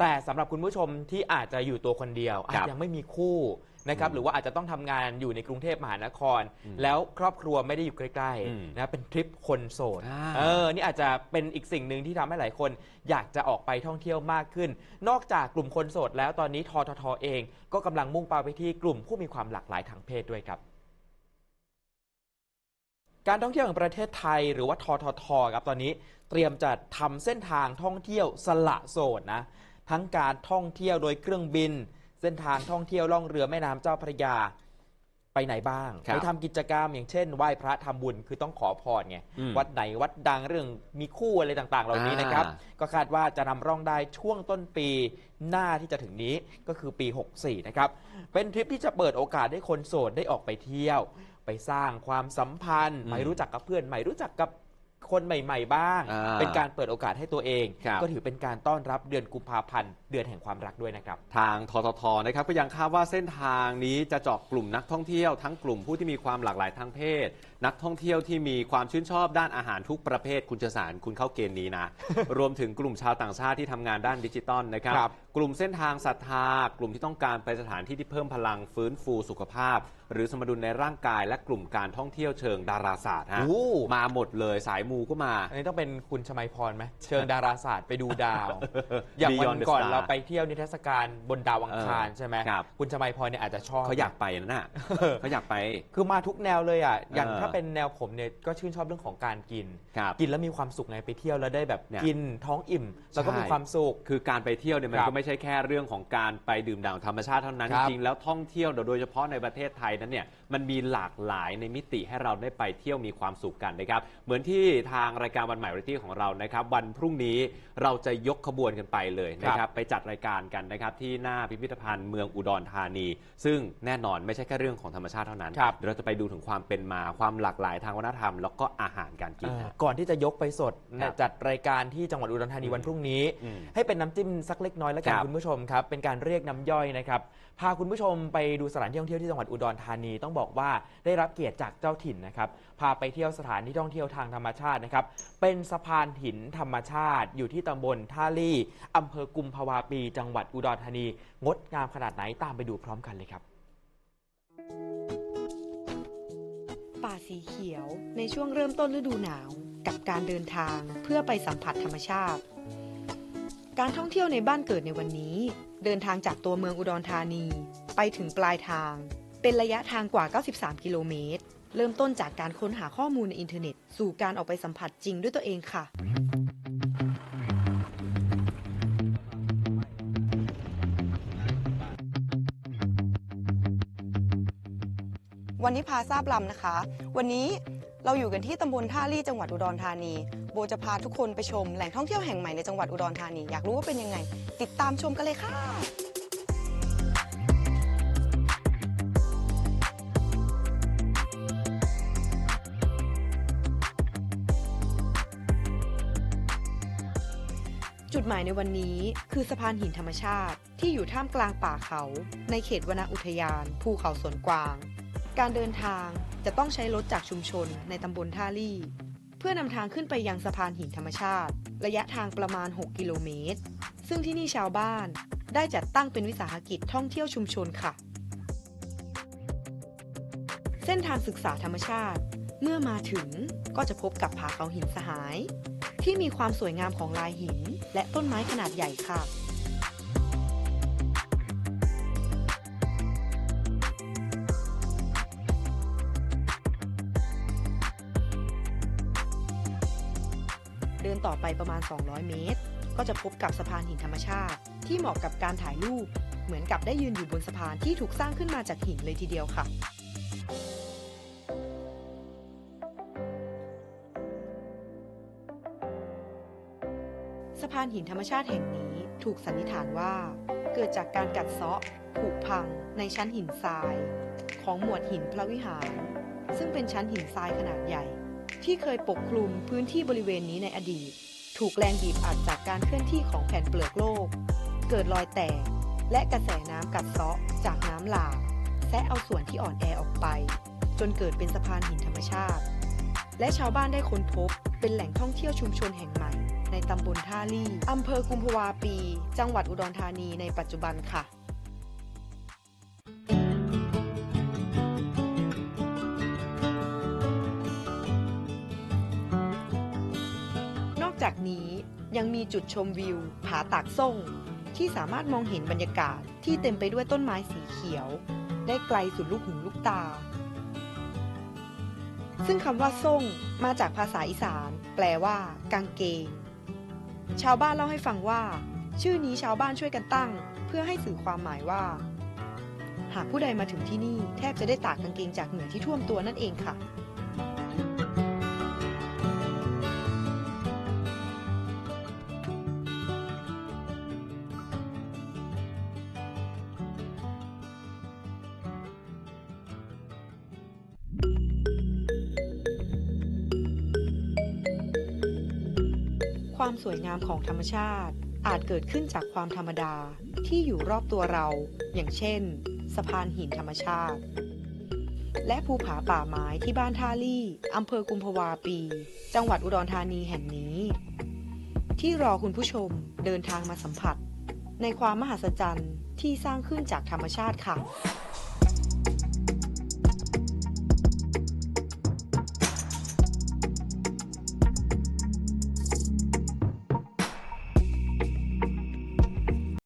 แต่สำหรับคุณผู้ชมที่อาจจะอยู่ตัวคนเดียวอาจครับยังไม่มีคู่นะครับอืมหรือว่าอาจจะต้องทำงานอยู่ในกรุงเทพมหานครอืมแล้วครอบครัวไม่ได้อยู่ใกล้อืมๆนะเป็นทริปคนโสดอ่า เออนี่อาจจะเป็นอีกสิ่งหนึ่งที่ทำให้หลายคน อยากจะออกไปท่องเที่ยวมากขึ้น นอกจากกลุ่มคนโสดแล้วตอนนี้ทททเอง ก็กำลังมุ่งเป้าไปที่กลุ่มผู้มีความหลากหลายทางเพศด้วยครับ การท่องเที่ยวแห่งประเทศไทยหรือว่าทททครับตอนนี้ เตรียมจะทำเส้นทางท่องเที่ยวสละโสดนะ ทั้งการท่องเที่ยวโดยเครื่องบิน เส้นทางท่องเที่ยวล่องเรือแม่น้ำเจ้าพระยาไปไหนบ้างครับไปทำกิจกรรมอย่างเช่นไหว้พระทำบุญคือต้องขอพรไงอืมวัดไหนวัดดังเรื่องมีคู่อะไรต่างๆ เหล่านี้นะครับ อ่าก็คาดว่าจะนำร่องได้ช่วงต้นปีหน้าที่จะถึงนี้ก็คือปี 64 นะครับ เป็นทริปที่จะเปิดโอกาสให้คนโสดได้ออกไปเที่ยว ไปสร้างความสัมพันธ์อืมไปรู้จักกับเพื่อนใหม่รู้จักกับ คนใหม่ ๆ บ้าง อ่า เป็นการเปิดโอกาสให้ตัวเองครับก็ถือเป็นการต้อนรับเดือนกุมภาพันธ์เดือนแห่งความรักด้วยนะครับ ทางทททนะครับก็ยังคาดว่าเส้นทางนี้จะเจาะกลุ่มนักท่องเที่ยวทั้งกลุ่มผู้ที่มีความหลากหลายทางเพศ นักท่องเที่ยวที่มีความชื่นชอบด้านอาหารทุกประเภทคุณเชษสารคุณเข้าเกณฑ์นี้นะ รวมถึงกลุ่มชาวต่างชาติที่ทำงานด้านดิจิตอลนะครับ ครับ กลุ่มเส้นทางศรัทธา กลุ่มที่ต้องการไปสถานที่ที่เพิ่มพลังฟื้นฟูสุขภาพ หรือสมดุลในร่างกายและกลุ่มการท่องเที่ยวเชิงดาราศาสตร์ฮะโอ้ มาหมดเลยสายมูก็มา อันนี้ต้องเป็นคุณชมัยพรไหมเชิงดาราศาสตร์ไปดูดาว อย่างวัน Beyond the ก่อน Star เราไปเที่ยวนิทรรศการบนดาวอังคารเออใช่ไหมครับ คุณชมัยพรเนี่ยอาจจะชอบ เขาอยากไปนะน่ะ เขาอยากไป คือมาทุกแนวเลยอะ อย่างเออ ถ้าเป็นแนวผมเนี่ยก็ชื่นชอบเรื่องของการกิน ครับ กินแล้วมีความสุขไงไปเที่ยวแล้วได้แบบเนี่ย กินท้องอิ่ม แล้วก็ใช่มีความสุข คือการไปเที่ยวเนี่ยมันครับก็ไม่ใช่แค่เรื่องของการไปดื่มด่ำธรรมชาติเท่านั้นคจรับริงๆแล้วท่องเที่ยวโดยเฉพาะในประเทศไทยนั้นเนี่ยมันมีหลากหลายในมิติให้เราได้ไปเที่ยวมีความสุขกันนะครับ เหมือนที่ทางรายการวันใหม่ริตี้ของเรานะครับ วันพรุ่งนี้เราจะยกขบวนกันไปเลยนะคครัรับบไปจัดรายการกันนะครับที่หน้าพิพิธภัณฑ์เมืองอุดรธานี ซึ่งแน่นอนไม่ใช่แค่เรื่องของธรรมชาติเท่านั้นครับเดี๋ยวเราจะไปดูถึงความเป็นมาความหลากหลายทางวัฒนธรรม แล้วก็อาหารการกินเอ่อนะ ก่อนที่จะยกไปสดครับจัดรายการที่จังหวัดอุดรธานีอืมวันพรุ่งนี้ อืมให้เป็นน้ำจิ้มสักเล็กน้อยแล้วกันครับ คุณผู้ชมครับ เป็นการเรียกน้ำย่อยนะครับ พาคุณผู้ชมไปดูสถานที่ท่องเที่ยวที่จังหวัดอุดรธานีต้องบอกว่าได้รับเกียรติจากเจ้าถิ่นนะครับ พาไปเที่ยวสถานที่ท่องเที่ยวทางธรรมชาตินะครับ เป็นสะพานหินธรรมชาติ อยู่ที่ตำบลท่าลี่อำเภอกุมภาวาปี จังหวัดอุดรธานี งดงามขนาดไหนตามไปดูพร้อมกันเลยครับ ป่าสีเขียวในช่วงเริ่มต้นฤดูหนาว กับการเดินทางเพื่อไปสัมผัสธรรมชาติ การท่องเที่ยวในบ้านเกิดในวันนี้ เดินทางจากตัวเมืองอุดรธานี ไปถึงปลายทาง เป็นระยะทางกว่า 93 กิโลเมตร เริ่มต้นจากการค้นหาข้อมูลในอินเทอร์เน็ต สู่การออกไปสัมผัสจริงด้วยตัวเองค่ะ วันนี้พาทราบลำนะคะ วันนี้เราอยู่กันที่ตำบลท่าลี่จังหวัดอุดรธานี โบจะพาทุกคนไปชมแหล่งท่องเที่ยวแห่งใหม่ในจังหวัดอุดรธานี อยากรู้ว่าเป็นยังไง ติดตามชมกันเลยค่ะ จุดหมายในวันนี้คือสะพานหินธรรมชาติ ที่อยู่ท่ามกลางป่าเขา ในเขตวนอุทยาน ภูเขาสวนกวาง การเดินทางจะต้องใช้รถจากชุมชนในตำบลท่าลี่ เพื่อนำทางขึ้นไปยังสะพานหินธรรมชาติ ระยะทางประมาณ 6 กิโลเมตร ซึ่งที่นี่ชาวบ้านได้จัดตั้งเป็นวิสาหกิจท่องเที่ยวชุมชนค่ะ เส้นทางศึกษาธรรมชาติ เมื่อมาถึงก็จะพบกับผาเขาหินสหาย ที่มีความสวยงามของลายหิน และต้นไม้ขนาดใหญ่ค่ะเดินต่อไปประมาณ 200 เมตร ก็จะพบกับสะพานหินธรรมชาติ ที่เหมาะกับการถ่ายรูป เหมือนกับได้ยืนอยู่บนสะพานที่ถูกสร้างขึ้นมาจากหินเลยทีเดียวค่ะานหินธรรมชาติแห่งนี้ถูกสันนิษฐานว่า เกิดจากการกัดเซาะผุพังในชั้นหินทราย ของหมวดหินพระวิหาร ซึ่งเป็นชั้นหินทรายขนาดใหญ่ ที่เคยปกคลุมพื้นที่บริเวณนี้ในอดีต ถูกแรงบีบอัดจากการเคลื่อนที่ของแผ่นเปลือกโลก เกิดรอยแตก และกระแสน้ำกัดเซาะจากน้ำหลากแซะเอาส่วนที่อ่อนแอออกไป จนเกิดเป็นสะพานหินธรรมชาติ และชาวบ้านได้ค้นพบเป็นแหล่งท่องเที่ยวชุมชนแห่งใหม่ ในตำบลท่าลี่อำเภอกุมภาวาปี จังหวัดอุดรธานีในปัจจุบันค่ะนอกจากนี้ยังมีจุดชมวิว ผาตากส่ง ที่สามารถมองเห็นบรรยากาศที่เต็มไปด้วยต้นไม้สีเขียว ได้ไกลสุดลูกหูลูกตา ซึ่งคำว่าส่งมาจากภาษาอีสาน แปลว่า กางเกง ชาวบ้านเล่าให้ฟังว่า ชื่อนี้ชาวบ้านช่วยกันตั้ง เพื่อให้สื่อความหมายว่า หากผู้ใดมาถึงที่นี่แทบจะได้ตากกางเกงจากเหงื่อที่ท่วมตัวนั่นเองค่ะ ความสวยงามของธรรมชาติ อาจเกิดขึ้นจากความธรรมดาที่อยู่รอบตัวเรา อย่างเช่น สะพานหินธรรมชาติ และภูผาป่าไม้ที่บ้านท่าลี่อำเภอกุมภาวาปี จังหวัดอุดรธานีแห่งนี้ ที่รอคุณผู้ชมเดินทางมาสัมผัส ในความมหัศจรรย์ที่สร้างขึ้นจากธรรมชาติค่ะ